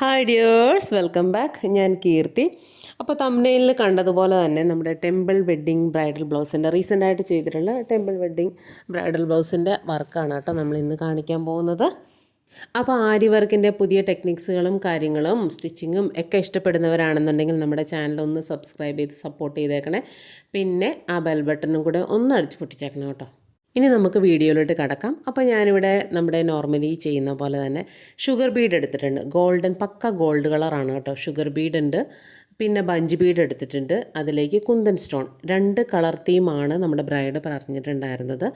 Hi dears welcome back ഞാൻ കീർത്തി. അപ്പോൾ തമ്നയിലിൽ കണ്ടതുപോലെ തന്നെ നമ്മുടെ ടെമ്പിൾ വെഡ്ഡിങ് ബ്രൈഡൽ ബ്ലൗസിന്റെ റീസെന്റ് ആയിട്ട് ചെയ്തിട്ടുള്ള ടെമ്പിൾ വെഡ്ഡിങ് ബ്രൈഡൽ ബ്ലൗസിന്റെ വർക്കാണ് കേട്ടോ നമ്മൾ ഇന്ന് കാണിക്കാൻ പോകുന്നത്. അപ്പോൾ ആരി വർക്കിന്റെ പുതിയ ടെക്നിക്സുകളും കാര്യങ്ങളും സ്റ്റിച്ചിങ്ങും ഒക്കെ ഇഷ്ടപ്പെടുന്നവരാണെന്നുണ്ടെങ്കിൽ നമ്മുടെ ചാനൽ ഒന്ന് സബ്സ്ക്രൈബ് ചെയ്ത് സപ്പോർട്ട് ചെയ്തേക്കണേ. പിന്നെ ആ ബെൽ ബട്ടണും കൂടെ ഒന്ന് അടിച്ച് പൊട്ടിച്ചേക്കണം കേട്ടോ. ഇനി നമുക്ക് വീഡിയോയിലോട്ട് കടക്കാം. അപ്പോൾ ഞാനിവിടെ നമ്മുടെ നോർമലി ചെയ്യുന്ന പോലെ തന്നെ ഷുഗർ ബീഡ് എടുത്തിട്ടുണ്ട്. ഗോൾഡൻ പക്ക ഗോൾഡ് കളറാണ് കേട്ടോ. ഷുഗർ ബീഡ് ഉണ്ട്. പിന്നെ ബഞ്ച് ബീഡ് എടുത്തിട്ടുണ്ട്. അതിലേക്ക് കുന്തൻ സ്റ്റോൺ രണ്ട് കളർ തീമാണ് നമ്മുടെ ബ്രൈഡ് പറഞ്ഞിട്ടുണ്ടായിരുന്നത്.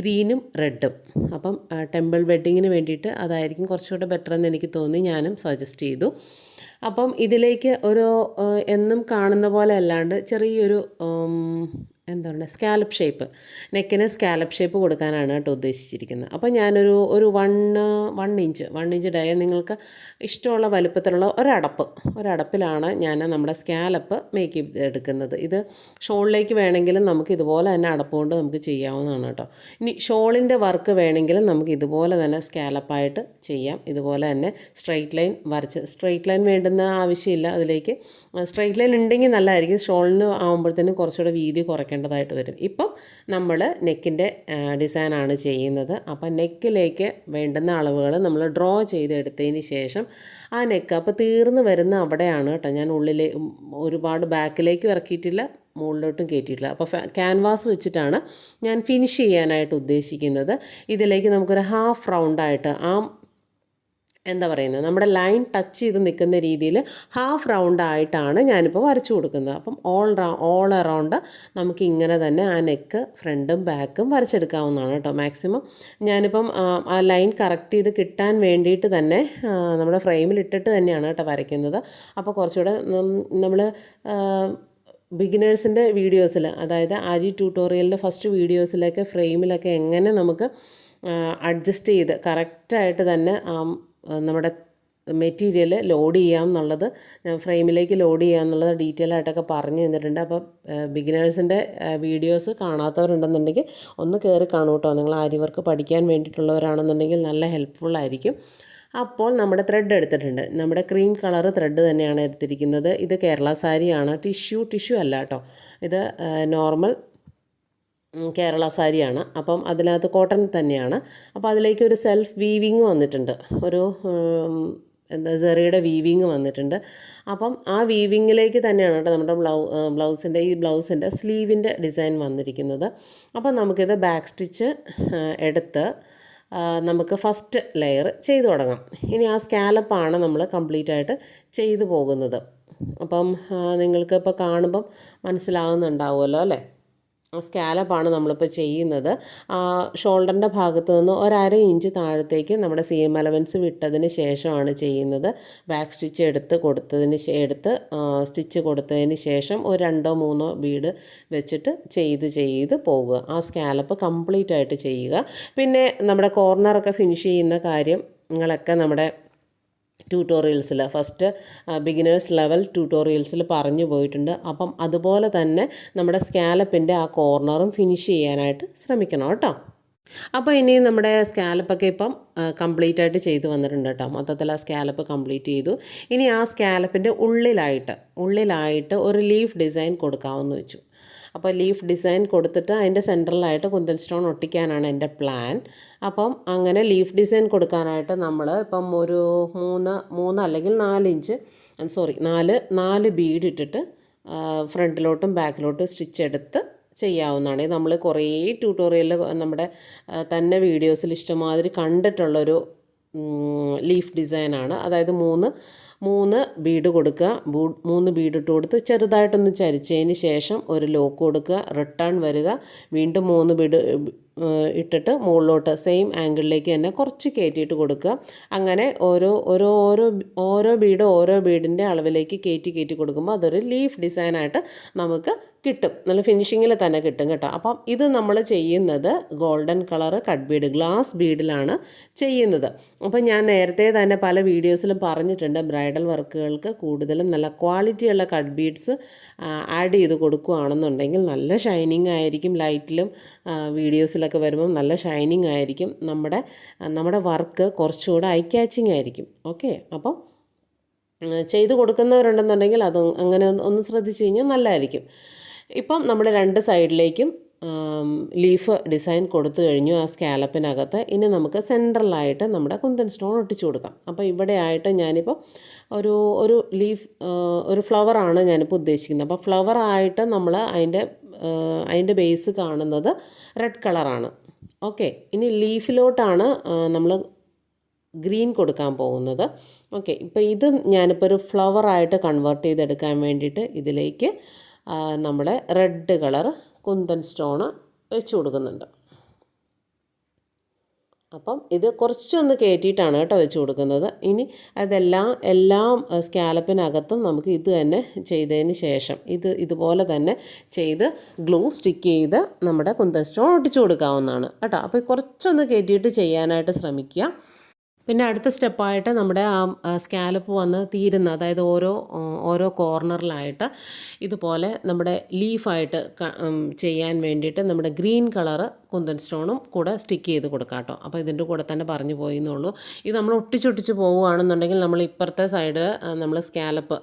ഗ്രീനും റെഡും അപ്പം ടെമ്പിൾ വെഡ്ഡിങ്ങിന് വേണ്ടിയിട്ട് അതായിരിക്കും കുറച്ചുകൂടെ ബെറ്റർ എന്ന് എനിക്ക് തോന്നി. ഞാനും സജസ്റ്റ് ചെയ്തു. അപ്പം ഇതിലേക്ക് ഒരു എന്നും കാണുന്ന പോലെ അല്ലാണ്ട് ചെറിയൊരു എന്താ പറയുക സ്കാലപ്പ് ഷേപ്പ് നെക്കിന് സ്കാലപ്പ് ഷേപ്പ് കൊടുക്കാനാണ് കേട്ടോ ഉദ്ദേശിച്ചിരിക്കുന്നത്. അപ്പോൾ ഞാനൊരു ഒരു one one inch one inch dia നിങ്ങൾക്ക് ഇഷ്ടമുള്ള വലുപ്പത്തിലുള്ള ഒരടപ്പ് ഒരടപ്പിലാണ് ഞാൻ നമ്മുടെ സ്കാലപ്പ് മേക്ക് ചെയ്ത് എടുക്കുന്നത് ഇത് ഷോളിലേക്ക് വേണമെങ്കിലും നമുക്ക് ഇതുപോലെ തന്നെ അടപ്പ് കൊണ്ട് നമുക്ക് ചെയ്യാവുന്നതാണ് കേട്ടോ. ഇനി ഷോളിന്റെ വർക്ക് വേണമെങ്കിലും നമുക്ക് ഇതുപോലെ തന്നെ സ്കാലപ്പായിട്ട് ചെയ്യാം. ഇതുപോലെ തന്നെ സ്ട്രെയിറ്റ് ലൈൻ വരച്ച് സ്ട്രെയിറ്റ് ലൈൻ വേണ്ടുന്ന ആവശ്യമില്ല അതിലേക്ക്. സ്ട്രെയിറ്റ് ലൈൻ ഉണ്ടെങ്കിൽ നല്ലതായിരിക്കും. ഷോളിന് ആകുമ്പോഴത്തേനും കുറച്ചുകൂടെ വീതി കുറയ്ക്കേണ്ടതായിട്ട് വരും. ഇപ്പം നമ്മൾ നെക്കിന്റെ ഡിസൈനാണ് ചെയ്യുന്നത്. അപ്പം നെക്കിലേക്ക് വേണ്ടുന്ന അളവുകൾ നമ്മൾ ഡ്രോ ചെയ്തെടുത്തതിന് ശേഷം ആ നെക്ക് അപ്പോൾ തീർന്നു വരുന്ന അവിടെയാണ് കേട്ടോ. ഞാൻ ഉള്ളിൽ ഒരുപാട് ബാക്കിലേക്ക് ഇറക്കിയിട്ടില്ല മുകളിലോട്ടും കയറ്റിയിട്ടില്ല അപ്പോൾ ക്യാൻവാസ് വെച്ചിട്ടാണ് ഞാൻ ഫിനിഷ് ചെയ്യാനായിട്ട് ഉദ്ദേശിക്കുന്നത്. ഇതിലേക്ക് നമുക്കൊരു ഹാഫ് റൗണ്ടായിട്ട് ആ എന്താ പറയുന്നത്? നമ്മുടെ ലൈൻ ടച്ച് ചെയ്ത് നിൽക്കുന്ന രീതിയിൽ ഹാഫ് റൗണ്ട് ആയിട്ടാണ് ഞാനിപ്പോൾ വരച്ചു കൊടുക്കുന്നത്. അപ്പം ഓൾ റൗ ഓൾ അറൗണ്ട് നമുക്ക് ഇങ്ങനെ തന്നെ ആ നെക്ക് ഫ്രണ്ടും ബാക്കും വരച്ചെടുക്കാവുന്നതാണ് കേട്ടോ. മാക്സിമം ഞാനിപ്പം ആ, ലൈൻ കറക്റ്റ് ചെയ്ത് കിട്ടാൻ വേണ്ടിയിട്ട് തന്നെ നമ്മുടെ ഫ്രെയിമിൽ ഇട്ടിട്ട് തന്നെയാണ് കേട്ടോ വരയ്ക്കുന്നത്. അപ്പോൾ കുറച്ചുകൂടെ നമ്മൾ ബിഗിനേഴ്സിന്റെ വീഡിയോസിൽ അതായത് ആജി ട്യൂട്ടോറിയലിന്റെ ഫസ്റ്റ് വീഡിയോസിലൊക്കെ ഫ്രെയിമിലൊക്കെ എങ്ങനെ നമുക്ക് അഡ്ജസ്റ്റ് ചെയ്ത് കറക്റ്റായിട്ട് തന്നെ നമ്മുടെ മെറ്റീരിയൽ ലോഡ് ചെയ്യാം എന്നുള്ളത് ഫ്രെയിമിലേക്ക് ലോഡ് ചെയ്യാം എന്നുള്ളത് ഡീറ്റെയിൽ ആയിട്ടൊക്കെ പറഞ്ഞു തന്നിട്ടുണ്ട്. അപ്പോൾ ബിഗിനേഴ്സിന്റെ വീഡിയോസ് കാണാത്തവരുണ്ടെന്നുണ്ടെങ്കിൽ ഒന്ന് കയറി കാണൂ കേട്ടോ. നിങ്ങൾ ആരി വർക്ക് പഠിക്കാൻ വേണ്ടിയിട്ടുള്ളവരാണെന്നുണ്ടെങ്കിൽ നല്ല ഹെൽപ്ഫുള്ളായിരിക്കും അപ്പോൾ നമ്മുടെ ത്രെഡ് എടുത്തിട്ടുണ്ട്. നമ്മുടെ ക്രീം കളർ ത്രെഡ് തന്നെയാണ് എടുത്തിരിക്കുന്നത്. ഇത് കേരള സാരിയാണ്. ടിഷ്യൂ ടിഷ്യൂ അല്ല കേട്ടോ. ഇത് നോർമൽ കേരള സാരിയാണ്. അപ്പം അതിനകത്ത് കോട്ടൺ തന്നെയാണ്. അപ്പോൾ അതിലേക്ക് ഒരു സെൽഫ് വീവിങ് വന്നിട്ടുണ്ട്. ഒരു എന്താ സെറിയുടെ വീവിങ് വന്നിട്ടുണ്ട്. അപ്പം ആ വീവിങ്ങിലേക്ക് തന്നെയാണ് കേട്ടോ നമ്മുടെ ബ്ലൗ ബ്ലൗസിന്റെ ഈ ബ്ലൗസിന്റെ സ്ലീവിന്റെ ഡിസൈൻ വന്നിരിക്കുന്നത്. അപ്പം നമുക്കിത് ബാക്ക് സ്റ്റിച്ച് എടുത്ത് നമുക്ക് ഫസ്റ്റ് ലെയർ ചെയ്തു തുടങ്ങാം. ഇനി ആ സ്കാലപ്പാണ് നമ്മൾ കംപ്ലീറ്റ് ആയിട്ട് ചെയ്തു പോകുന്നത്. അപ്പം നിങ്ങൾക്ക് ഇപ്പോൾ കാണുമ്പം മനസ്സിലാവുന്നുണ്ടാവുമല്ലോ അല്ലേ? സ്കാലപ്പാണ് നമ്മളിപ്പോൾ ചെയ്യുന്നത്. ഷോൾഡറിന്റെ ഭാഗത്ത് നിന്ന് ഒരര ഇഞ്ച് താഴത്തേക്ക് നമ്മുടെ സീം അലവൻസ് വിട്ടതിന് ശേഷമാണ് ചെയ്യുന്നത്. ബാക്ക് സ്റ്റിച്ച് എടുത്ത് കൊടുത്തതിന് എടുത്ത് സ്റ്റിച്ച് കൊടുത്തതിന് ശേഷം ഒരു രണ്ടോ മൂന്നോ ബീഡ് വെച്ചിട്ട് ചെയ്ത് ചെയ്ത് പോവുക. ആ സ്കാലപ്പ് കംപ്ലീറ്റ് ആയിട്ട് ചെയ്യുക. പിന്നെ നമ്മുടെ കോർണറൊക്കെ ഫിനിഷ് ചെയ്യുന്ന കാര്യം നിങ്ങളൊക്കെ നമ്മുടെ ട്യൂട്ടോറിയൽസിൽ ഫസ്റ്റ് ബിഗിനേഴ്സ് ലെവൽ ട്യൂട്ടോറിയൽസിൽ പറഞ്ഞു പോയിട്ടുണ്ട്. അപ്പം അതുപോലെ തന്നെ നമ്മുടെ സ്കാലപ്പിന്റെ ആ കോർണറും ഫിനിഷ് ചെയ്യാനായിട്ട് ശ്രമിക്കണം കേട്ടോ. അപ്പോൾ ഇനി നമ്മുടെ സ്കാലപ്പൊക്കെ ഇപ്പം കംപ്ലീറ്റ് ആയിട്ട് ചെയ്ത് വന്നിട്ടുണ്ട് കേട്ടോ. മൊത്തത്തിൽ ആ സ്കാലപ്പ് കംപ്ലീറ്റ് ചെയ്തു. ഇനി ആ സ്കാലപ്പിന്റെ ഉള്ളിലായിട്ട് ഉള്ളിലായിട്ട് ഒരു ലീഫ് ഡിസൈൻ കൊടുക്കാമെന്ന് വെച്ചു. അപ്പോൾ ലീഫ് ഡിസൈൻ കൊടുത്തിട്ട് അതിന്റെ സെന്ററിലായിട്ട് കുന്തൽ സ്റ്റോൺ ഒട്ടിക്കാനാണ് എന്റെ പ്ലാൻ. അപ്പം അങ്ങനെ ലീഫ് ഡിസൈൻ കൊടുക്കാനായിട്ട് നമ്മൾ ഇപ്പം ഒരു മൂന്ന് മൂന്ന് അല്ലെങ്കിൽ നാല് ഇഞ്ച് സോറി നാല് നാല് ബീഡ് ഇട്ടിട്ട് ഫ്രണ്ടിലോട്ടും ബാക്കിലോട്ടും സ്റ്റിച്ച് എടുത്ത് ചെയ്യാവുന്നതാണ്. നമ്മൾ കുറേ ട്യൂട്ടോറിയലിൽ നമ്മുടെ തന്നെ വീഡിയോസിൽ ഇഷ്ടമാതിരി കണ്ടിട്ടുള്ളൊരു ലീഫ് ഡിസൈനാണ്. അതായത് മൂന്ന് മൂന്ന് ബീഡ് കൊടുക്കുക. മൂന്ന് ബീഡ് ഇട്ട് കൊടുത്ത് ചെറുതായിട്ടൊന്ന് ചരിച്ചതിന് ശേഷം ഒരു ലോക്ക് കൊടുക്കുക. റിട്ടേൺ വരിക. വീണ്ടും മൂന്ന് ബീഡ് ഇട്ടിട്ട് മുകളിലോട്ട് സെയിം ആംഗിളിലേക്ക് തന്നെ കുറച്ച് കയറ്റിയിട്ട് കൊടുക്കുക. അങ്ങനെ ഓരോ ഓരോ ഓരോ ഓരോ ബീഡ് ഓരോ ബീഡിന്റെ അളവിലേക്ക് കയറ്റി കയറ്റി കൊടുക്കുമ്പോൾ അതൊരു ലീഫ് ഡിസൈനായിട്ട് നമുക്ക് കിട്ടും. നല്ല ഫിനിഷിങ്ങിൽ തന്നെ കിട്ടും കേട്ടോ. അപ്പം ഇത് നമ്മൾ ചെയ്യുന്നത് golden colour cut bead glass ബീഡിലാണ് ചെയ്യുന്നത്. അപ്പം ഞാൻ നേരത്തെ തന്നെ പല വീഡിയോസിലും പറഞ്ഞിട്ടുണ്ട് ബ്രൈഡൽ വർക്കുകൾക്ക് കൂടുതലും നല്ല ക്വാളിറ്റിയുള്ള കട്ട് ബീഡ്സ് ആഡ് ചെയ്ത് കൊടുക്കുകയാണെന്നുണ്ടെങ്കിൽ നല്ല ഷൈനിങ് ആയിരിക്കും ലൈറ്റിലും വീഡിയോസിലൊക്കെ വരുമ്പം നല്ല ഷൈനിങ് ആയിരിക്കും. നമ്മുടെ നമ്മുടെ വർക്ക് കുറച്ചുകൂടെ ഐ ക്യാച്ചിങ് ആയിരിക്കും. ഓക്കെ അപ്പം ചെയ്തു കൊടുക്കുന്നവരുണ്ടെന്നുണ്ടെങ്കിൽ അത് അങ്ങനെ ഒന്ന് ശ്രദ്ധിച്ച് കഴിഞ്ഞാൽ നല്ലതായിരിക്കും ഇപ്പം നമ്മൾ രണ്ട് സൈഡിലേക്കും ലീഫ് ഡിസൈൻ കൊടുത്തു കഴിഞ്ഞു ആ സ്കാലപ്പിനകത്ത്. ഇനി നമുക്ക് സെൻട്രലായിട്ട് നമ്മുടെ കുന്തൻ സ്റ്റോൺ ഒട്ടിച്ചു കൊടുക്കാം. അപ്പോൾ ഇവിടെ ആയിട്ട് ഞാനിപ്പോൾ ഒരു ഒരു ലീഫ് ഒരു ഫ്ലവറാണ് ഞാനിപ്പോൾ ഉദ്ദേശിക്കുന്നത്. അപ്പോൾ ഫ്ലവറായിട്ട് നമ്മൾ അതിന്റെ അതിന്റെ ബേസ് കാണുന്നത് റെഡ് കളറാണ്. ഓക്കെ ഇനി ലീഫിലോട്ടാണ് നമ്മൾ ഗ്രീൻ കൊടുക്കാൻ പോകുന്നത്. ഓക്കെ ഇപ്പോൾ ഇത് ഞാനിപ്പോൾ ഒരു ഫ്ലവറായിട്ട് കൺവേർട്ട് ചെയ്തെടുക്കാൻ വേണ്ടിയിട്ട് ഇതിലേക്ക് നമ്മുടെ റെഡ് കളർ കുന്തൻ സ്റ്റോണ് വെച്ച് കൊടുക്കുന്നുണ്ട്. അപ്പം ഇത് കുറച്ചൊന്ന് കയറ്റിയിട്ടാണ് കേട്ടോ വെച്ച് കൊടുക്കുന്നത്. ഇനി അതെല്ലാം എല്ലാം സ്കാലപ്പിനകത്തും നമുക്ക് ഇത് തന്നെ ചെയ്തതിന് ശേഷം ഇത് ഇതുപോലെ തന്നെ ചെയ്ത് ഗ്ലൂ സ്റ്റിക്ക് ചെയ്ത് നമ്മുടെ കുന്തൻ സ്റ്റോൺ ഒട്ടിച്ചു കൊടുക്കാവുന്നതാണ് കേട്ടോ. അപ്പോൾ കുറച്ചൊന്ന് കയറ്റിയിട്ട് ചെയ്യാനായിട്ട് ശ്രമിക്കുക. പിന്നെ അടുത്ത സ്റ്റെപ്പായിട്ട് നമ്മുടെ ആ സ്കാലപ്പ് വന്ന് തീരുന്ന അതായത് ഓരോ ഓരോ കോർണറിലായിട്ട് ഇതുപോലെ നമ്മുടെ ലീഫായിട്ട് ചെയ്യാൻ വേണ്ടിയിട്ട് നമ്മുടെ ഗ്രീൻ കളറ് കുന്തൻ സ്റ്റോണും കൂടെ സ്റ്റിക്ക് ചെയ്ത് കൊടുക്കാം കേട്ടോ. അപ്പോൾ ഇതിന്റെ കൂടെ തന്നെ പറഞ്ഞു പോയി എന്നുള്ളൂ ഇത് നമ്മൾ ഒട്ടിച്ചൊട്ടിച്ച് പോവുകയാണെന്നുണ്ടെങ്കിൽ നമ്മൾ ഇപ്പുറത്തെ സൈഡ് നമ്മൾ സ്കാലപ്പ്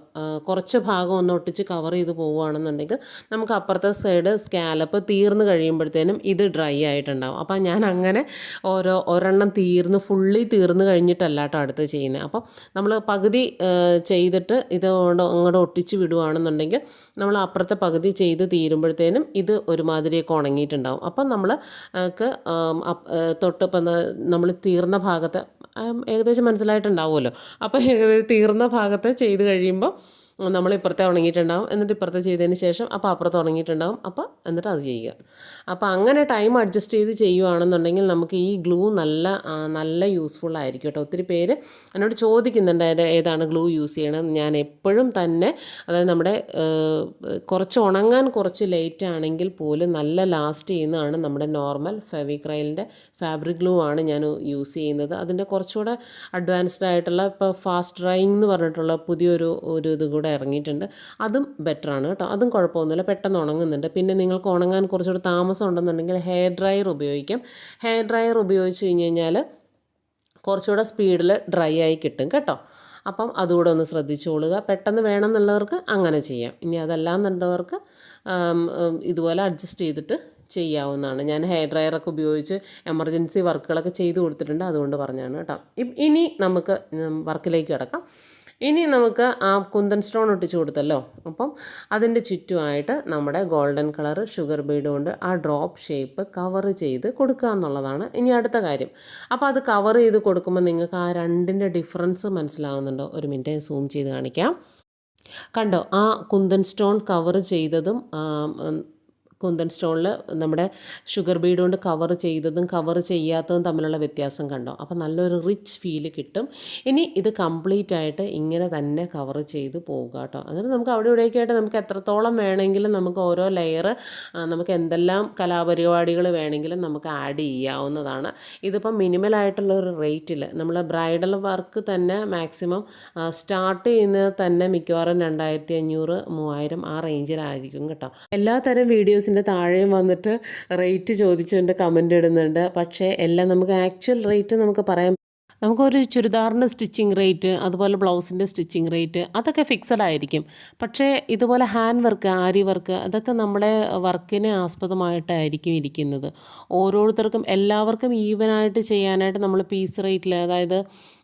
കുറച്ച് ഭാഗം ഒന്ന് ഒട്ടിച്ച് കവർ ചെയ്ത് പോവുകയാണെന്നുണ്ടെങ്കിൽ നമുക്ക് അപ്പുറത്തെ സൈഡ് സ്കാലപ്പ് തീർന്ന് കഴിയുമ്പോഴത്തേനും ഇത് ഡ്രൈ ആയിട്ടുണ്ടാവും. അപ്പോൾ ഞാൻ അങ്ങനെ ഓരോ ഒരെണ്ണം തീർന്ന് ഫുള്ളി തീർന്ന് കഴിഞ്ഞിട്ടല്ല കേട്ടോ അടുത്ത് ചെയ്യുന്നത്. അപ്പം നമ്മൾ പകുതി ചെയ്തിട്ട് ഇത് അങ്ങോട്ട് ഒട്ടിച്ച് വിടുകയാണെന്നുണ്ടെങ്കിൽ നമ്മൾ അപ്പുറത്തെ പകുതി ചെയ്ത് തീരുമ്പോഴത്തേനും ഇത് ഒരുമാതിരിയൊക്കെ ഉണങ്ങിയിട്ടുണ്ടാവും. അപ്പം നമ്മൾ ക്ക് ആം, അപ്പ്- ഏ, തൊട്ട് ഇപ്പം നമ്മൾ തീർന്ന ഭാഗത്ത് ഏകദേശം മനസ്സിലായിട്ടുണ്ടാവുമല്ലോ. അപ്പോൾ തീർന്ന ഭാഗത്ത് ചെയ്ത് കഴിയുമ്പോൾ നമ്മൾ ഇപ്പുറത്തെ ഉണങ്ങിയിട്ടുണ്ടാവും. എന്നിട്ട് ഇപ്പുറത്തെ ചെയ്തതിന് ശേഷം അപ്പോൾ അപ്പുറത്ത് ഉണങ്ങിയിട്ടുണ്ടാവും. അപ്പോൾ എന്നിട്ട് അത് ചെയ്യുക. അപ്പോൾ അങ്ങനെ ടൈം അഡ്ജസ്റ്റ് ചെയ്ത് ചെയ്യുവാണെന്നുണ്ടെങ്കിൽ നമുക്ക് ഈ ഗ്ലൂ നല്ല നല്ല യൂസ്ഫുൾ ആയിരിക്കും കേട്ടോ. ഒത്തിരി പേര് എന്നോട് ചോദിക്കുന്നുണ്ട് ഏതാണ് ഗ്ലൂ യൂസ് ചെയ്യണം ഞാൻ എപ്പോഴും തന്നെ അതായത് നമ്മുടെ കുറച്ച് ഉണങ്ങാൻ കുറച്ച് ലേറ്റ് ആണെങ്കിൽ പോലും നല്ല ലാസ്റ്റ് ചെയ്യുന്നതാണ് നമ്മുടെ നോർമൽ ഫെവിക്രൈലിന്റെ ഫാബ്രിക് ഗ്ലൂ ആണ് ഞാൻ യൂസ് ചെയ്യുന്നത്. അതിന്റെ കുറച്ചുകൂടെ അഡ്വാൻസ്ഡ് ആയിട്ടുള്ള ഇപ്പോൾ ഫാസ്റ്റ് ഡ്രൈയിങ് എന്ന് പറഞ്ഞിട്ടുള്ള പുതിയൊരു ഒരു ഇത് കൂടെ ഇറങ്ങിയിട്ടുണ്ട്. അതും ബെറ്ററാണ് കേട്ടോ. അതും കുഴപ്പമൊന്നുമില്ല. പെട്ടെന്ന് ഉണങ്ങുന്നുണ്ട്. പിന്നെ നിങ്ങൾക്ക് ഉണങ്ങാൻ കുറച്ചുകൂടെ താമസം ഉണ്ടെന്നുണ്ടെങ്കിൽ ഹെയർ ഡ്രയർ ഉപയോഗിക്കാം. ഹെയർ ഡ്രയർ ഉപയോഗിച്ച് കഴിഞ്ഞ് കഴിഞ്ഞാൽ കുറച്ചുകൂടെ സ്പീഡിൽ ഡ്രൈ ആയി കിട്ടും കേട്ടോ. അപ്പം അതുകൂടെ ഒന്ന് ശ്രദ്ധിച്ചുകൊള്ളുക പെട്ടെന്ന് വേണമെന്നുള്ളവർക്ക് അങ്ങനെ ചെയ്യാം. ഇനി അതല്ലാന്നുള്ളവർക്ക് ഇതുപോലെ അഡ്ജസ്റ്റ് ചെയ്തിട്ട് ചെയ്യാവുന്നതാണ്. ഞാൻ ഹെയർ ഡ്രയറൊക്കെ ഉപയോഗിച്ച് എമർജൻസി വർക്കുകളൊക്കെ ചെയ്തു കൊടുത്തിട്ടുണ്ട്. അതുകൊണ്ട് പറഞ്ഞാണ് കേട്ടോ. ഇനി നമുക്ക് വർക്കിലേക്ക് കിടക്കാം. ഇനി നമുക്ക് ആ കുന്തൻ സ്റ്റോൺ ഒട്ടിച്ച് കൊടുത്തല്ലോ. അപ്പം അതിന്റെ ചുറ്റുമായിട്ട് നമ്മുടെ ഗോൾഡൻ കളർ ഷുഗർ ബീഡ് കൊണ്ട് ആ ഡ്രോപ്പ് ഷേപ്പ് കവർ ചെയ്ത് കൊടുക്കുക എന്നുള്ളതാണ് ഇനി അടുത്ത കാര്യം. അപ്പോൾ അത് കവർ ചെയ്ത് കൊടുക്കുമ്പോൾ നിങ്ങൾക്ക് ആ രണ്ടിന്റെ ഡിഫറൻസ് മനസ്സിലാകുന്നുണ്ടോ ഒരു മിനിറ്റ് സൂം ചെയ്ത് കാണിക്കാം. കണ്ടോ? ആ കുന്തൻ സ്റ്റോൺ കവർ ചെയ്തതും കുന്തൻ സ്റ്റോണിൽ നമ്മുടെ ഷുഗർ ബീഡ് കൊണ്ട് കവർ ചെയ്തതും കവർ ചെയ്യാത്തതും തമ്മിലുള്ള വ്യത്യാസം കണ്ടോ? അപ്പോൾ നല്ലൊരു റിച്ച് ഫീൽ കിട്ടും. ഇനി ഇത് കംപ്ലീറ്റ് ആയിട്ട് ഇങ്ങനെ തന്നെ കവർ ചെയ്ത് പോവുക കേട്ടോ. അങ്ങനെ നമുക്ക് അവിടെ ഇവിടെയൊക്കെ നമുക്ക് എത്രത്തോളം വേണമെങ്കിലും നമുക്ക് ഓരോ ലെയർ നമുക്ക് എന്തെല്ലാം കലാപരിപാടികൾ വേണമെങ്കിലും നമുക്ക് ആഡ് ചെയ്യാവുന്നതാണ്. ഇതിപ്പം മിനിമലായിട്ടുള്ള ഒരു റേറ്റിൽ നമ്മൾ ബ്രൈഡൽ വർക്ക് തന്നെ മാക്സിമം സ്റ്റാർട്ട് ചെയ്യുന്നത് തന്നെ മിക്കവാറും രണ്ടായിരത്തി അഞ്ഞൂറ് മൂവായിരം ആ റേഞ്ചിലായിരിക്കും കേട്ടോ. എല്ലാ തരം വീഡിയോസിന്റെ താഴെയും വന്നിട്ട് റേറ്റ് ചോദിച്ചുകൊണ്ട് കമന്റ് ഇടുന്നുണ്ട്. പക്ഷേ എല്ലാം നമുക്ക് ആക്ച്വൽ റേറ്റ് നമുക്ക് പറയാം നമുക്കൊരു ചുരിദാറിന്റെ സ്റ്റിച്ചിങ് റേറ്റ് അതുപോലെ ബ്ലൗസിന്റെ സ്റ്റിച്ചിങ് റേറ്റ് അതൊക്കെ ഫിക്സഡ് ആയിരിക്കും. പക്ഷേ ഇതുപോലെ ഹാൻഡ് വർക്ക് ആരി വർക്ക് അതൊക്കെ നമ്മുടെ വർക്കിനെ ആസ്പദമായിട്ടായിരിക്കും ഇരിക്കുന്നത്. ഓരോരുത്തർക്കും എല്ലാവർക്കും ഈവനായിട്ട് ചെയ്യാനായിട്ട് നമ്മൾ പീസ് റേറ്റിൽ അതായത്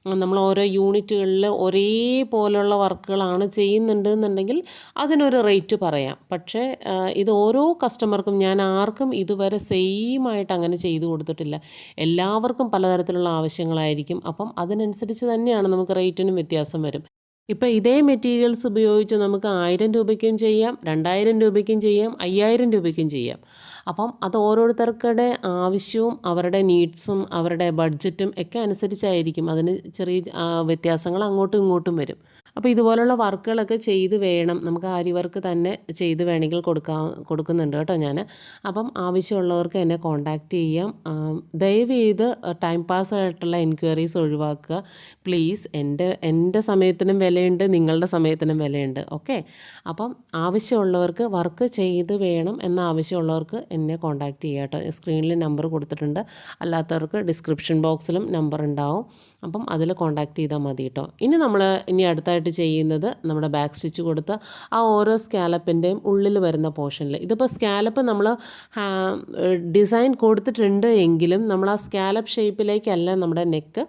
നമ്മൾ ഓരോ യൂണിറ്റുകളിൽ ഒരേപോലെയുള്ള വർക്കുകളാണ് ചെയ്യുന്നുണ്ട് എന്നുണ്ടെങ്കിൽ അതിനൊരു റേറ്റ് പറയാം. പക്ഷേ ഇത് ഓരോ കസ്റ്റമർക്കും ഞാൻ ആർക്കും ഇതുവരെ സെയിം ആയിട്ട് അങ്ങനെ ചെയ്തു കൊടുത്തിട്ടില്ല. എല്ലാവർക്കും പലതരത്തിലുള്ള ആവശ്യങ്ങളായിരിക്കും. അപ്പം അതിനനുസരിച്ച് തന്നെയാണ് നമുക്ക് റേറ്റിനും വ്യത്യാസം വരും. ഇപ്പം ഇതേ മെറ്റീരിയൽസ് ഉപയോഗിച്ച് നമുക്ക് ആയിരം രൂപയ്ക്കും ചെയ്യാം രണ്ടായിരം രൂപയ്ക്കും ചെയ്യാം അയ്യായിരം രൂപയ്ക്കും ചെയ്യാം. അപ്പം അത് ഓരോരുത്തർക്കുടെ ആവശ്യവും അവരുടെ നീഡ്സും അവരുടെ ബഡ്ജറ്റും ഒക്കെ അനുസരിച്ചായിരിക്കും. അതിന് ചെറിയ വ്യത്യാസങ്ങൾ അങ്ങോട്ടും ഇങ്ങോട്ടും വരും. അപ്പോൾ ഇതുപോലുള്ള വർക്കുകളൊക്കെ ചെയ്ത് വേണം. നമുക്ക് ആരി വർക്ക് തന്നെ ചെയ്ത് വേണമെങ്കിൽ കൊടുക്കാൻ കൊടുക്കുന്നുണ്ട് കേട്ടോ ഞാൻ അപ്പം ആവശ്യമുള്ളവർക്ക് എന്നെ കോൺടാക്റ്റ് ചെയ്യാം. ദയവ് ചെയ്ത് ടൈം പാസ് ആയിട്ടുള്ള എൻക്വയറീസ് ഒഴിവാക്കുക. പ്ലീസ് എന്റെ എന്റെ സമയത്തിനും വിലയുണ്ട് നിങ്ങളുടെ സമയത്തിനും വിലയുണ്ട്. ഓക്കെ അപ്പം ആവശ്യമുള്ളവർക്ക് വർക്ക് ചെയ്ത് വേണം എന്ന ആവശ്യമുള്ളവർക്ക് എന്നെ കോൺടാക്റ്റ് ചെയ്യാം കേട്ടോ. സ്ക്രീനിൽ നമ്പർ കൊടുത്തിട്ടുണ്ട്. അല്ലാത്തവർക്ക് ഡിസ്ക്രിപ്ഷൻ ബോക്സിലും നമ്പർ ഉണ്ടാവും. അപ്പം അതിൽ കോണ്ടാക്ട് ചെയ്താൽ മതി കേട്ടോ ഇനി നമ്മൾ ഇനി അടുത്തായിട്ട് ചെയ്യുന്നത് നമ്മുടെ ബാക്ക് സ്റ്റിച്ച് കൊടുത്ത് ആ ഓരോ സ്കാലപ്പിന്റെയും ഉള്ളിൽ വരുന്ന പോർഷനിൽ ഇതിപ്പോൾ സ്കാലപ്പ് നമ്മൾ ഡിസൈൻ കൊടുത്തിട്ടുണ്ട് എങ്കിലും നമ്മൾ ആ സ്കാലപ്പ് ഷേപ്പിലേക്കല്ല നമ്മുടെ നെക്ക്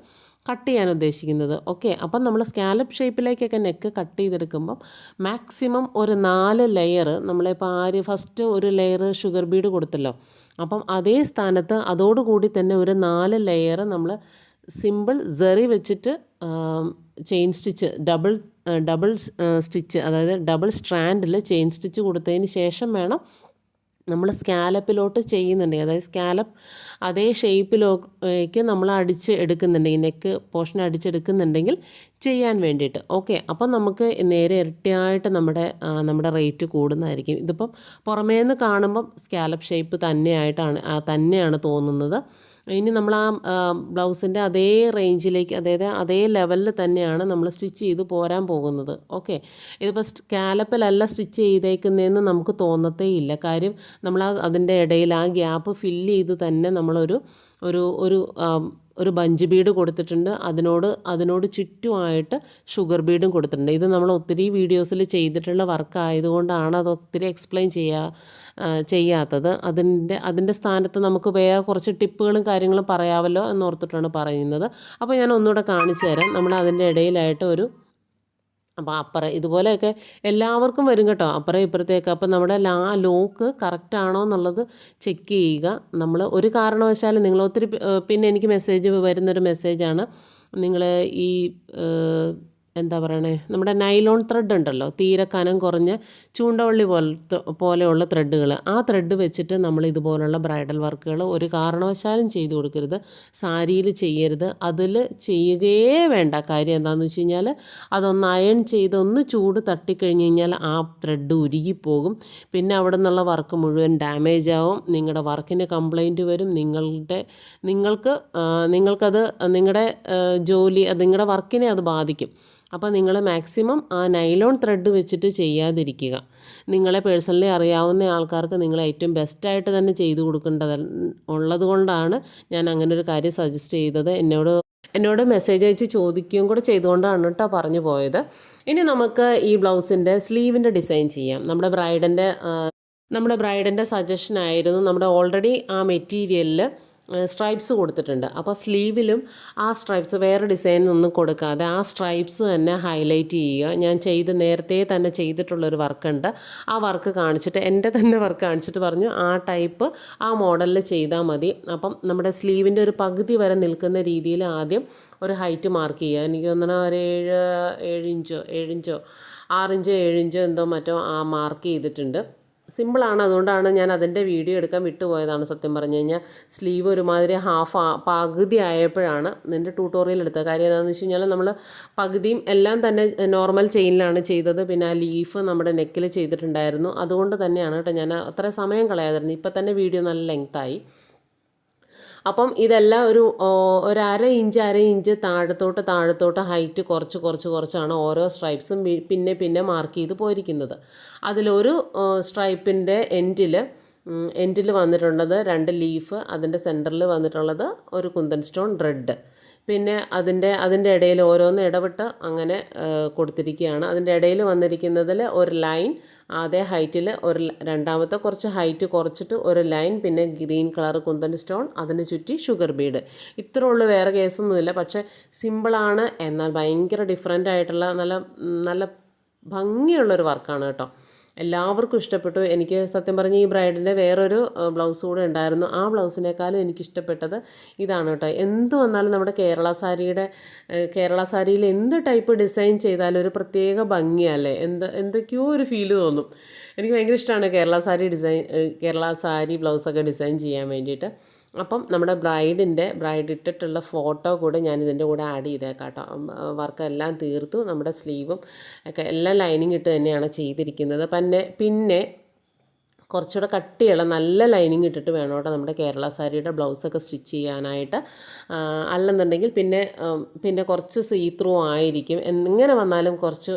കട്ട് ചെയ്യാൻ ഉദ്ദേശിക്കുന്നത്. ഓക്കെ അപ്പം നമ്മൾ സ്കാലപ്പ് ഷേപ്പിലേക്കൊക്കെ നെക്ക് കട്ട് ചെയ്തെടുക്കുമ്പം മാക്സിമം ഒരു നാല് ലെയർ നമ്മളിപ്പോൾ ആര് ഫസ്റ്റ് ഒരു ലെയർ ഷുഗർ ബീഡ് കൊടുത്തല്ലോ. അപ്പം അതേ സ്ഥാനത്ത് അതോടുകൂടി തന്നെ ഒരു നാല് ലെയർ നമ്മൾ സിമ്പിൾ ജെറി വെച്ചിട്ട് chain stitch double double stitch അതായത് ഡബിൾ സ്ട്രാൻഡിൽ ചെയിൻ സ്റ്റിച്ച് കൊടുത്തതിന് ശേഷം വേണം നമ്മൾ സ്കാലപ്പിലോട്ട് ചെയ്യുന്നുണ്ടെങ്കിൽ. അതായത് സ്കാലപ്പ് അതേ ഷേപ്പിലേക്ക് നമ്മൾ അടിച്ച് എടുക്കുന്നുണ്ടെങ്കിൽ നെക്ക് പോർഷൻ അടിച്ചെടുക്കുന്നുണ്ടെങ്കിൽ ചെയ്യാൻ വേണ്ടിയിട്ട്. ഓക്കെ അപ്പോൾ നമുക്ക് നേരെ ഇരട്ടിയായിട്ട് നമ്മുടെ നമ്മുടെ റേറ്റ് കൂടുന്നതായിരിക്കും. ഇതിപ്പം പുറമേ നിന്ന് കാണുമ്പം സ്കാലപ്പ് ഷേപ്പ് തന്നെയായിട്ടാണ് തന്നെയാണ് തോന്നുന്നത്. ഇനി നമ്മൾ ആ ബ്ലൗസിന്റെ അതേ റേഞ്ചിലേക്ക് അതായത് അതേ ലെവലിൽ തന്നെയാണ് നമ്മൾ സ്റ്റിച്ച് ചെയ്ത് പോരാൻ പോകുന്നത്. ഓക്കെ? ഇതിപ്പോൾ സ്കാലപ്പിലല്ല സ്റ്റിച്ച് ചെയ്തേക്കുന്നതെന്ന് നമുക്ക് തോന്നത്തേ ഇല്ല. കാര്യം നമ്മൾ അതിന്റെ ഇടയിൽ ആ ഗ്യാപ്പ് ഫില്ല് ചെയ്ത് തന്നെ നമ്മളൊരു ഒരു ഒരു ഒരു ബഞ്ച് ബീഡ് കൊടുത്തിട്ടുണ്ട്. അതിനോട് അതിനോട് ചുറ്റുമായിട്ട് ഷുഗർ ബീഡും കൊടുത്തിട്ടുണ്ട്. ഇത് നമ്മൾ ഒത്തിരി വീഡിയോസിൽ ചെയ്തിട്ടുള്ള വർക്ക് ആയതുകൊണ്ടാണ് അത് ഒത്തിരി എക്സ്പ്ലെയിൻ ചെയ്യാ ആ, ചെയ്യാത്തത്. അതിന്റെ അതിന്റെ സ്ഥാനത്ത് നമുക്ക് വേറെ കുറച്ച് ടിപ്പുകളും കാര്യങ്ങളും പറയാമല്ലോ എന്നോർത്തിട്ടാണ് പറയുന്നത്. അപ്പോൾ ഞാൻ ഒന്നുകൂടെ കാണിച്ചു തരാം. നമ്മൾ അതിന്റെ ഇടയിലായിട്ട് ഒരു അപ്പോൾ അപ്പുറം ഇതുപോലെയൊക്കെ എല്ലാവർക്കും വരും കേട്ടോ. അപ്പുറം ഇപ്പുറത്തേക്ക്. അപ്പോൾ നമ്മുടെ ലാ ലോക്ക് കറക്റ്റ് ആണോ എന്നുള്ളത് ചെക്ക് ചെയ്യുക. നമ്മൾ ഒരു കാരണവശാലും നിങ്ങൾ ഒത്തിരി പിന്നെ എനിക്ക് മെസ്സേജ് വരുന്നൊരു മെസ്സേജാണ് നിങ്ങൾ ഈ എന്താ പറയണേ നമ്മുടെ നൈലോൺ ത്രെഡ് ഉണ്ടല്ലോ തീരെ കനം കുറഞ്ഞ ചൂണ്ടവള്ളി പോലത്തെ പോലെയുള്ള ത്രെഡുകൾ ആ ത്രെഡ് വെച്ചിട്ട് നമ്മൾ ഇതുപോലുള്ള ബ്രൈഡൽ വർക്കുകൾ ഒരു കാരണവശാലും ചെയ്തു കൊടുക്കരുത് സാരിയിൽ ചെയ്യരുത്. അതിൽ ചെയ്യുകയേ വേണ്ട. കാര്യം എന്താണെന്ന് വെച്ച് കഴിഞ്ഞാൽ അതൊന്ന് അയൺ ചെയ്ത് ഒന്ന് ചൂട് തട്ടിക്കഴിഞ്ഞ് കഴിഞ്ഞാൽ ആ ത്രെഡ് ഉരുകിപ്പോകും. പിന്നെ അവിടെ നിന്നുള്ള വർക്ക് മുഴുവൻ ഡാമേജ് ആവും. നിങ്ങളുടെ വർക്കിന് കംപ്ലൈന്റ് വരും. നിങ്ങളുടെ നിങ്ങൾക്ക് നിങ്ങൾക്കത് നിങ്ങളുടെ ജോലി നിങ്ങളുടെ വർക്കിനെ അത് ബാധിക്കും. അപ്പോൾ നിങ്ങൾ മാക്സിമം ആ നൈലോൺ ത്രെഡ് വെച്ചിട്ട് ചെയ്യാതിരിക്കുക. നിങ്ങളെ പേഴ്സണലി അറിയാവുന്ന ആൾക്കാർക്ക് നിങ്ങൾ ഏറ്റവും ബെസ്റ്റായിട്ട് തന്നെ ചെയ്തു കൊടുക്കേണ്ടത് ഉള്ളത് കൊണ്ടാണ് ഞാൻ അങ്ങനെ ഒരു കാര്യം സജസ്റ്റ് ചെയ്തത്. എന്നോട് എന്നോട് മെസ്സേജ് അയച്ച് ചോദിക്കുകയും കൂടെ ചെയ്തുകൊണ്ടാണ് കേട്ടോ പറഞ്ഞു പോയത്. ഇനി നമുക്ക് ഈ ബ്ലൗസിന്റെ സ്ലീവിന്റെ ഡിസൈൻ ചെയ്യാം. നമ്മുടെ ബ്രൈഡിന്റെ നമ്മുടെ ബ്രൈഡിന്റെ സജഷൻ ആയിരുന്നു നമ്മുടെ ഓൾറെഡി ആ മെറ്റീരിയലിൽ സ്ട്രൈപ്സ് കൊടുത്തിട്ടുണ്ട്. അപ്പോൾ സ്ലീവിലും ആ സ്ട്രൈപ്സ് വേറെ ഡിസൈനൊന്നും കൊടുക്കാതെ ആ സ്ട്രൈപ്സ് തന്നെ ഹൈലൈറ്റ് ചെയ്യുക. ഞാൻ ചെയ്ത് നേരത്തെ തന്നെ ചെയ്തിട്ടുള്ളൊരു വർക്കുണ്ട് ആ വർക്ക് കാണിച്ചിട്ട് എന്റെ തന്നെ വർക്ക് കാണിച്ചിട്ട് പറഞ്ഞു ആ ടൈപ്പ് ആ മോഡലിൽ ചെയ്താൽ മതി. അപ്പം നമ്മുടെ സ്ലീവിന്റെ ഒരു പകുതി വരെ നിൽക്കുന്ന രീതിയിൽ ആദ്യം ഒരു ഹൈറ്റ് മാർക്ക് ചെയ്യുക. എനിക്ക് തോന്നണ ഒരു ഏഴ് ഏഴ് ഇഞ്ചോ ഏഴിഞ്ചോ ആറിഞ്ചോ ഏഴിഞ്ചോ എന്തോ മറ്റോ ആ മാർക്ക് ചെയ്തിട്ടുണ്ട്. സിമ്പിളാണ്. അതുകൊണ്ടാണ് ഞാൻ അതിന്റെ വീഡിയോ എടുക്കാൻ വിട്ടുപോയതാണ് സത്യം പറഞ്ഞു കഴിഞ്ഞാൽ. സ്ലീവ് ഒരുമാതിരി ഹാഫ് പകുതി ആയപ്പോഴാണ് നിന്റെ ട്യൂട്ടോറിയൽ എടുത്തത്. കാര്യം എന്താണെന്ന് വെച്ച് കഴിഞ്ഞാൽ നമ്മൾ പകുതിയും എല്ലാം തന്നെ നോർമൽ ചെയിനിലാണ് ചെയ്തത്. പിന്നെ ആ ലീഫ് നമ്മുടെ നെക്കിൽ ചെയ്തിട്ടുണ്ടായിരുന്നു. അതുകൊണ്ട് തന്നെയാണ് കേട്ടോ ഞാൻ അത്ര സമയം കളയാതിരുന്നു ഇപ്പം തന്നെ വീഡിയോ നല്ല ലെങ്തായി അപ്പം ഇതെല്ലാം ഒരു ഒരു അര ഇഞ്ച് അര ഇഞ്ച് താഴത്തോട്ട് താഴത്തോട്ട് ഹൈറ്റ് കുറച്ച് കുറച്ച് കുറച്ചാണ് ഓരോ സ്ട്രൈപ്സും പിന്നെ പിന്നെ മാർക്ക് ചെയ്ത് പോയിരിക്കുന്നത്. അതിലൊരു സ്ട്രൈപ്പിന്റെ എൻഡിൽ എൻഡിൽ വന്നിട്ടുള്ളത് രണ്ട് ലീഫ് അതിന്റെ സെന്ററിൽ വന്നിട്ടുള്ളത് ഒരു കുന്തൻ സ്റ്റോൺ റെഡ്. പിന്നെ അതിന്റെ അതിന്റെ ഇടയിൽ ഓരോന്ന് ഇടവിട്ട് അങ്ങനെ കൊടുത്തിരിക്കുകയാണ്. അതിന്റെ ഇടയിൽ വന്നിരിക്കുന്നതിൽ ഒരു ലൈൻ അതേ ഹൈറ്റിൽ ഒരു രണ്ടാമത്തെ കുറച്ച് ഹൈറ്റ് കുറച്ചിട്ട് ഒരു ലൈൻ പിന്നെ ഗ്രീൻ കളർ കുന്തൻ സ്റ്റോൺ അതിന് ചുറ്റി ഷുഗർ ബീഡ്. ഇത്ര ഉള്ളു വേറെ കേസൊന്നുമില്ല. പക്ഷേ സിമ്പിളാണ് എന്നാൽ ഭയങ്കര ഡിഫറെന്റ് ആയിട്ടുള്ള നല്ല നല്ല ഭംഗിയുള്ളൊരു വർക്കാണ് കേട്ടോ. എല്ലാവർക്കും ഇഷ്ടപ്പെട്ടു. എനിക്ക് സത്യം പറഞ്ഞ് ഈ ബ്രൈഡിന്റെ വേറൊരു ബ്ലൗസ് കൂടെ ഉണ്ടായിരുന്നു. ആ ബ്ലൗസിനേക്കാളും എനിക്ക് ഇഷ്ടപ്പെട്ടത് ഇതാണ് കേട്ടോ. എന്ത് വന്നാലും നമ്മുടെ കേരള സാരിയുടെ കേരള സാരിയിൽ എന്ത് ടൈപ്പ് ഡിസൈൻ ചെയ്താലും ഒരു പ്രത്യേക ഭംഗിയല്ലേ? എന്ത് എന്തൊക്കെയോ ഒരു ഫീൽ തോന്നും. എനിക്ക് ഭയങ്കര ഇഷ്ടമാണ് കേരള സാരി ഡിസൈൻ കേരള സാരി ബ്ലൗസൊക്കെ ഡിസൈൻ ചെയ്യാൻ വേണ്ടിയിട്ട്. അപ്പം നമ്മുടെ ബ്രൈഡിന്റെ ബ്രൈഡ് ഇട്ടിട്ടുള്ള ഫോട്ടോ കൂടെ ഞാൻ ഇതിന്റെ കൂടെ ആഡ് ചെയ്തേക്കാം കേട്ടോ. വർക്ക് എല്ലാം തീർത്തു. നമ്മുടെ സ്ലീവും ഒക്കെ എല്ലാം ലൈനിങ് ഇട്ട് തന്നെയാണ് ചെയ്തിരിക്കുന്നത്. പിന്നെ പിന്നെ കുറച്ചുകൂടെ കട്ടിയുള്ള നല്ല ലൈനിങ് ഇട്ടിട്ട് വേണം കേട്ടോ നമ്മുടെ കേരള സാരിയുടെ ബ്ലൗസൊക്കെ സ്റ്റിച്ച് ചെയ്യാനായിട്ട്. അല്ലെന്നുണ്ടെങ്കിൽ പിന്നെ പിന്നെ കുറച്ച് സീ ത്രൂ ആയിരിക്കും. എങ്ങനെ വന്നാലും കുറച്ച്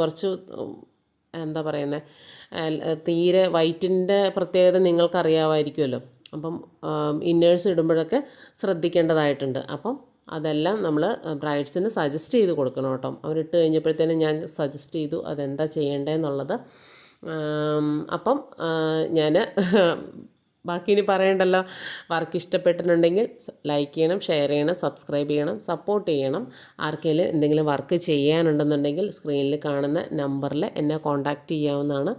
കുറച്ച് എന്താ പറയുന്നത് തീരെ വൈറ്റിന്റെ പ്രത്യേകത നിങ്ങൾക്കറിയാമായിരിക്കുമല്ലോ. അപ്പം ഇന്നേഴ്സ് ഇടുമ്പോഴൊക്കെ ശ്രദ്ധിക്കേണ്ടതായിട്ടുണ്ട്. അപ്പം അതെല്ലാം നമ്മൾ ബ്രൈഡ്സിന് സജസ്റ്റ് ചെയ്ത് കൊടുക്കണം കേട്ടോ. അവരിട്ട് കഴിഞ്ഞപ്പോഴത്തേനും ഞാൻ സജസ്റ്റ് ചെയ്തു അതെന്താ ചെയ്യേണ്ടതെന്നുള്ളത് അപ്പം ഞാൻ ബാക്കി ഇനി പറയണ്ടല്ലോ. വർക്ക് ഇഷ്ടപ്പെട്ടിട്ടുണ്ടെങ്കിൽ ലൈക്ക് ചെയ്യണം ഷെയർ ചെയ്യണം സബ്സ്ക്രൈബ് ചെയ്യണം സപ്പോർട്ട് ചെയ്യണം. ആർക്കെങ്കിലും എന്തെങ്കിലും വർക്ക് ചെയ്യാനുണ്ടെന്നുണ്ടെങ്കിൽ സ്ക്രീനിൽ കാണുന്ന നമ്പറിൽ എന്നെ കോൺടാക്റ്റ് ചെയ്യാവുന്നതാണ്.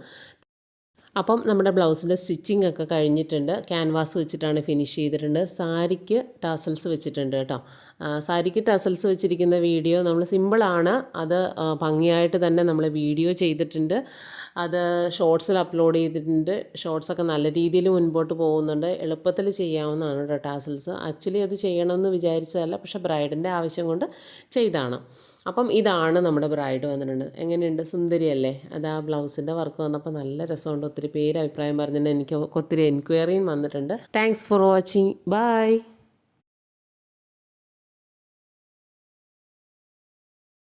അപ്പം നമ്മുടെ ബ്ലൗസിന്റെ സ്റ്റിച്ചിങ് ഒക്കെ കഴിഞ്ഞിട്ടുണ്ട്. ക്യാൻവാസ് വെച്ചിട്ടാണ് ഫിനിഷ് ചെയ്തിട്ടുണ്ട്. സാരിക്ക് ടാസൽസ് വെച്ചിട്ടുണ്ട് കേട്ടോ. സാരിക്ക് ടാസൽസ് വെച്ചിരിക്കുന്ന വീഡിയോ നമ്മൾ സിമ്പിളാണ് അത് ഭംഗിയായിട്ട് തന്നെ നമ്മൾ വീഡിയോ ചെയ്തിട്ടുണ്ട്. അത് ഷോർട്സിൽ അപ്ലോഡ് ചെയ്തിട്ടുണ്ട്. ഷോർട്സൊക്കെ നല്ല രീതിയിൽ മുൻപോട്ട് പോകുന്നുണ്ട്. എളുപ്പത്തിൽ ചെയ്യാവുന്നതാണ് കേട്ടോ ടാസൽസ്. ആക്ച്വലി അത് ചെയ്യണമെന്ന് വിചാരിച്ചതല്ല പക്ഷേ ബ്രൈഡിന്റെ ആവശ്യം കൊണ്ട് ചെയ്താണ്. അപ്പം ഇതാണ് നമ്മുടെ ബ്രൈഡ് വന്നിട്ടുണ്ട്. എങ്ങനെയുണ്ട്? സുന്ദരിയല്ലേ? അത് ആ ബ്ലൗസിന്റെ വർക്ക് വന്നപ്പോൾ നല്ല രസമുണ്ട്. ഒത്തിരി പേര് അഭിപ്രായം പറഞ്ഞിട്ടുണ്ട്. എനിക്ക് ഒത്തിരി എൻക്വയറിയും വന്നിട്ടുണ്ട്. Thanks for watching bye